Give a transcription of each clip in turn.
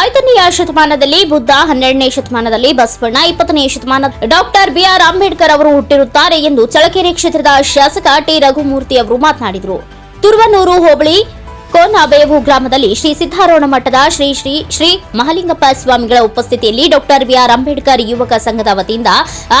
ಐದನೆಯ ಶತಮಾನದಲ್ಲಿ ಬುದ್ಧ, ಹನ್ನೆರಡನೇ ಶತಮಾನದಲ್ಲಿ ಬಸವಣ್ಣ, ಇಪ್ಪತ್ತನೇ ಶತಮಾನ ಡಾಕ್ಟರ್ ಬಿಆರ್ ಅಂಬೇಡ್ಕರ್ ಅವರು ಹುಟ್ಟಿರುತ್ತಾರೆ ಎಂದು ಚಳಕೆರೆ ಕ್ಷೇತ್ರದ ಶಾಸಕ ಟಿ. ರಘುಮೂರ್ತಿ ಅವರು ಮಾತನಾಡಿದರು. ತುರುವನೂರು ಹೋಬಳಿ ಕೋನಾಬೇವು ಗ್ರಾಮದಲ್ಲಿ ಶ್ರೀ ಸಿದ್ದಾರೋಣ ಮಠದ ಶ್ರೀ ಶ್ರೀ ಶ್ರೀ ಮಹಲಿಂಗಪ್ಪ ಸ್ವಾಮಿಗಳ ಉಪಸ್ಥಿತಿಯಲ್ಲಿ ಡಾಕ್ಟರ್ ಬಿಆರ್ ಅಂಬೇಡ್ಕರ್ ಯುವಕ ಸಂಘದ ವತಿಯಿಂದ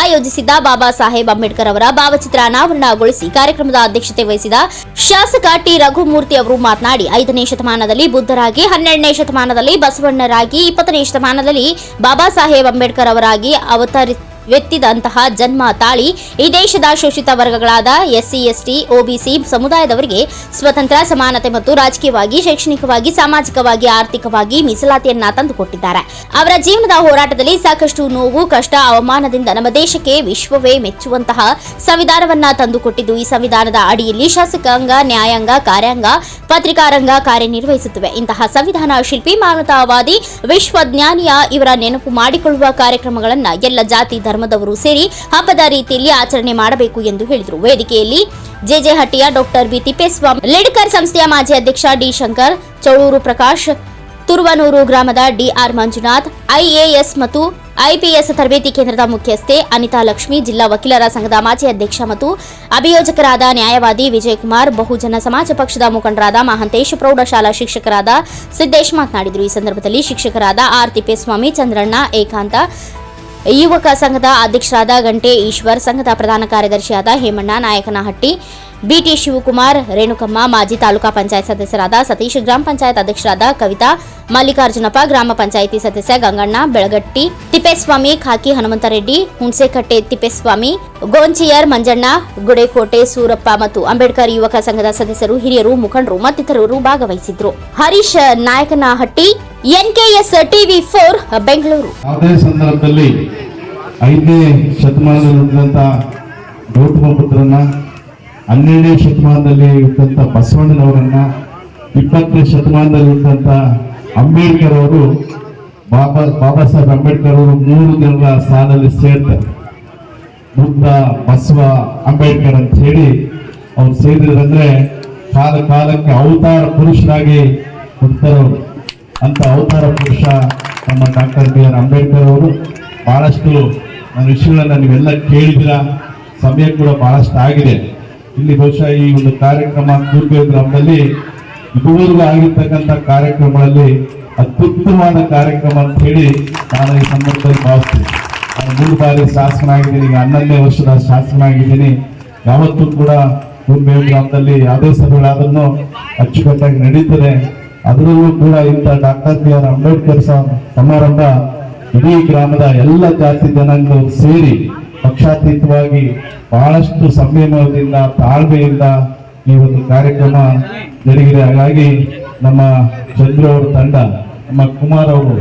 ಆಯೋಜಿಸಿದ್ದ ಬಾಬಾ ಸಾಹೇಬ್ ಅಂಬೇಡ್ಕರ್ ಅವರ ಭಾವಚಿತ್ರ ಅನಾವರಣಗೊಳಿಸಿ ಕಾರ್ಯಕ್ರಮದ ಅಧ್ಯಕ್ಷತೆ ವಹಿಸಿದ ಶಾಸಕ ಟಿ ರಘುಮೂರ್ತಿ ಅವರು ಮಾತನಾಡಿ, ಐದನೇ ಶತಮಾನದಲ್ಲಿ ಬುದ್ಧರಾಗಿ, ಹನ್ನೆರಡನೇ ಶತಮಾನದಲ್ಲಿ ಬಸವಣ್ಣರಾಗಿ, ಇಪ್ಪತ್ತನೇ ಶತಮಾನದಲ್ಲಿ ಬಾಬಾ ಸಾಹೇಬ್ ಅಂಬೇಡ್ಕರ್ ಅವರಾಗಿ ಅವತರಿ ವ್ಯಕ್ತಿದಂತಹ ಜನ್ಮ ತಾಳಿ ಈ ದೇಶದ ಶೋಷಿತ ವರ್ಗಗಳಾದ ಎಸ್ಸಿ, ಎಸ್ಟಿ, ಒಬಿಸಿ ಸಮುದಾಯದವರಿಗೆ ಸ್ವತಂತ್ರ, ಸಮಾನತೆ ಮತ್ತು ರಾಜಕೀಯವಾಗಿ, ಶೈಕ್ಷಣಿಕವಾಗಿ, ಸಾಮಾಜಿಕವಾಗಿ, ಆರ್ಥಿಕವಾಗಿ ಮೀಸಲಾತಿಯನ್ನ ತಂದುಕೊಟ್ಟಿದ್ದಾರೆ. ಅವರ ಜೀವನದ ಹೋರಾಟದಲ್ಲಿ ಸಾಕಷ್ಟು ನೋವು, ಕಷ್ಟ, ಅವಮಾನದಿಂದ ನಮ್ಮ ದೇಶಕ್ಕೆ ವಿಶ್ವವೇ ಮೆಚ್ಚುವಂತಹ ಸಂವಿಧಾನವನ್ನ ತಂದುಕೊಟ್ಟಿದ್ದು ಈ ಸಂವಿಧಾನದ ಅಡಿಯಲ್ಲಿ ಶಾಸಕಾಂಗ ನ್ಯಾಯಾಂಗ, ಕಾರ್ಯಾಂಗ, ಪತ್ರಿಕಾರಂಗ ಕಾರ್ಯನಿರ್ವಹಿಸುತ್ತವೆ. ಇಂತಹ ಸಂವಿಧಾನ ಶಿಲ್ಪಿ ಮಾನವತಾವಾದಿ ವಿಶ್ವಜ್ಞಾನಿಯ ಇವರ ನೆನಪು ಮಾಡಿಕೊಳ್ಳುವ ಕಾರ್ಯಕ್ರಮಗಳನ್ನ ಎಲ್ಲ ಜಾತಿ ಧರ್ಮದವರು ಸೇರಿ ಹಬ್ಬದ ರೀತಿಯಲ್ಲಿ ಆಚರಣೆ ಮಾಡಬೇಕು ಎಂದು ಹೇಳಿದರು. ವೇದಿಕೆಯಲ್ಲಿ ಜೆಜೆಹಟ್ಟಿಯ ಡಾಕ್ಟರ್ ಬಿ. ತಿಪ್ಪೇಸ್ವಾಮಿ, ಲೇಡಿಕರ್ ಸಂಸ್ಥೆಯ ಮಾಜಿ ಅಧ್ಯಕ್ಷ ಡಿ. ಶಂಕರ್, ಚೌಳೂರು ಪ್ರಕಾಶ್, ತುರುವನೂರು ಗ್ರಾಮದ ಡಿಆರ್ ಮಂಜುನಾಥ್, ಐಎಎಸ್ ಮತ್ತು ಐಪಿಎಸ್ ತರಬೇತಿ ಕೇಂದ್ರದ ಮುಖ್ಯಸ್ಥೆ ಅನಿತಾ ಲಕ್ಷ್ಮಿ, ಜಿಲ್ಲಾ ವಕೀಲರ ಸಂಘದ ಮಾಜಿ ಅಧ್ಯಕ್ಷ ಮತ್ತು ಅಭಿಯೋಜಕರಾದ ನ್ಯಾಯವಾದಿ ವಿಜಯಕುಮಾರ್, ಬಹುಜನ ಸಮಾಜ ಪಕ್ಷದ ಮುಖಂಡರಾದ ಮಹಾಂತೇಶ್, ಪ್ರೌಢಶಾಲಾ ಶಿಕ್ಷಕರಾದ ಸಿದ್ದೇಶ್ ಮಾತನಾಡಿದರು. ಈ ಸಂದರ್ಭದಲ್ಲಿ ಶಿಕ್ಷಕರಾದ ಆರ್. ತಿಪ್ಪೇಸ್ವಾಮಿ, ಚಂದ್ರಣ್ಣ, ಏಕಾಂತ ಯುವಕ ಸಂಘದ ಅಧ್ಯಕ್ಷರಾದ ಗಂಟೆ ಈಶ್ವರ್, ಸಂಘದ ಪ್ರಧಾನ ಕಾರ್ಯದರ್ಶಿಯಾದ ಹೇಮಣ್ಣ, ನಾಯಕನಹಟ್ಟಿ, ಬಿಟಿ ಶಿವಕುಮಾರ್, ರೇಣುಕಮ್ಮ, ಮಾಜಿ ತಾಲೂಕಾ ಪಂಚಾಯತ್ ಸದಸ್ಯರಾದ ಸತೀಶ್, ಗ್ರಾಮ ಪಂಚಾಯತ್ ಅಧ್ಯಕ್ಷರಾದ ಕವಿತಾ, ಮಲ್ಲಿಕಾರ್ಜುನಪ್ಪ, ಗ್ರಾಮ ಪಂಚಾಯಿತಿ ಸದಸ್ಯ ಗಂಗಣ್ಣ, ಬೆಳಗಟ್ಟಿ, ತಿಪ್ಪೇಸ್ವಾಮಿ, ಖಾಕಿ ಹನುಮಂತರೆಡ್ಡಿ, ಹುಣಸೆಕಟ್ಟೆ ತಿಪ್ಪೇಸ್ವಾಮಿ, ಗೋಂಚಿಯರ್ ಮಂಜಣ್ಣ, ಗುಡೆಕೋಟೆ ಸೂರಪ್ಪ ಮತ್ತು ಅಂಬೇಡ್ಕರ್ ಯುವಕ ಸಂಘದ ಸದಸ್ಯರು, ಹಿರಿಯರು, ಮುಖಂಡರು ಮತ್ತಿತರರು ಭಾಗವಹಿಸಿದ್ರು Harish Nayakanahatti NKS TV four, Bengaluru. ಅದೇ ಸಂದರ್ಭದಲ್ಲಿ ಐದನೇ ಶತಮಾನದಲ್ಲಿ ಹುಟ್ಟಿದಂಥ ಗೌತಮ ಪುತ್ರನ ಹನ್ನೆರಡನೇ ಶತಮಾನದಲ್ಲಿ ಇದ್ದಂತ ಬಸವಣ್ಣನವರನ್ನ, ಇಪ್ಪತ್ತನೇ ಶತಮಾನದಲ್ಲಿ ಇದ್ದಂತ ಅಂಬೇಡ್ಕರ್ ಅವರು, ಬಾಬಾ ಬಾಬಾ ಸಾಹೇಬ್ ಅಂಬೇಡ್ಕರ್ ಅವರು ಮೂರು ಜನರ ಸ್ಥಾನದಲ್ಲಿ ಸೇರ್ತಾರೆ. ಬುದ್ಧ ಬಸವ ಅಂಬೇಡ್ಕರ್ ಅಂತ ಹೇಳಿ ಅವ್ರು ಸೇರಿದ್ರಂದ್ರೆ ಕಾಲ ಕಾಲಕ್ಕೆ ಅವತಾರ ಪುರುಷರಾಗಿ ಹುಡ್ತಾರವ್ರು ಅಂತ ಅವತಾರ ಪುರುಷ ನಮ್ಮ ಡಾಕ್ಟರ್ ಬಿ ಆರ್ ಅಂಬೇಡ್ಕರ್ ಅವರು ಬಹಳಷ್ಟು ನನ್ನ ವಿಷಯಗಳನ್ನ ನೀವೆಲ್ಲ ಕೇಳಿದಿರ ಸಮಯ ಕೂಡ ಬಹಳಷ್ಟು ಆಗಿದೆ. ಇಲ್ಲಿ ಬಹುಶಃ ಈ ಒಂದು ಕಾರ್ಯಕ್ರಮ ಕೂರ್ಬೆ ಗ್ರಾಮದಲ್ಲಿ ಇದುವರೆಗೂ ಆಗಿರ್ತಕ್ಕಂಥ ಕಾರ್ಯಕ್ರಮಗಳಲ್ಲಿ ಅತ್ಯುತ್ತಮವಾದ ಕಾರ್ಯಕ್ರಮ ಅಂತ ಹೇಳಿ ನಾನು ಈ ಸಂದರ್ಭದಲ್ಲಿ ಭಾವಿಸ್ತೀನಿ. ನಾನು ಮೂರು ಬಾರಿ ಶಾಸಕನಾಗಿದ್ದೀನಿ ಈಗ ಹನ್ನೊಂದನೇ ವರ್ಷದ ಶಾಸಕನಾಗಿದ್ದೀನಿ ಯಾವತ್ತೂ ಕೂಡ ಕೂರ್ಬೆ ಗ್ರಾಮದಲ್ಲಿ ಯಾವುದೇ ಸಭೆಗಳಾದ್ರೂ ಅಚ್ಚುಕಟ್ಟಾಗಿ ನಡೀತದೆ. ಅದರಲ್ಲೂ ಕೂಡ ಇಂಥ ಡಾಕ್ಟರ್ ಬಿ ಆರ್ ಅಂಬೇಡ್ಕರ್ ಸಮಾರಂಭ ಇಡೀ ಗ್ರಾಮದ ಎಲ್ಲ ಜಾತಿ ಜನಗಳು ಸೇರಿ ಪಕ್ಷಾತೀತವಾಗಿ ಬಹಳಷ್ಟು ಸಂಯಮದಿಂದ, ತಾಳ್ಮೆಯಿಂದ ಈ ಒಂದು ಕಾರ್ಯಕ್ರಮ ಜರುಗಿದೆ ಹಾಗಾಗಿ ನಮ್ಮ ಚಂದ್ರ ಅವರ ತಂಡ, ನಮ್ಮ ಕುಮಾರ್ ಅವರು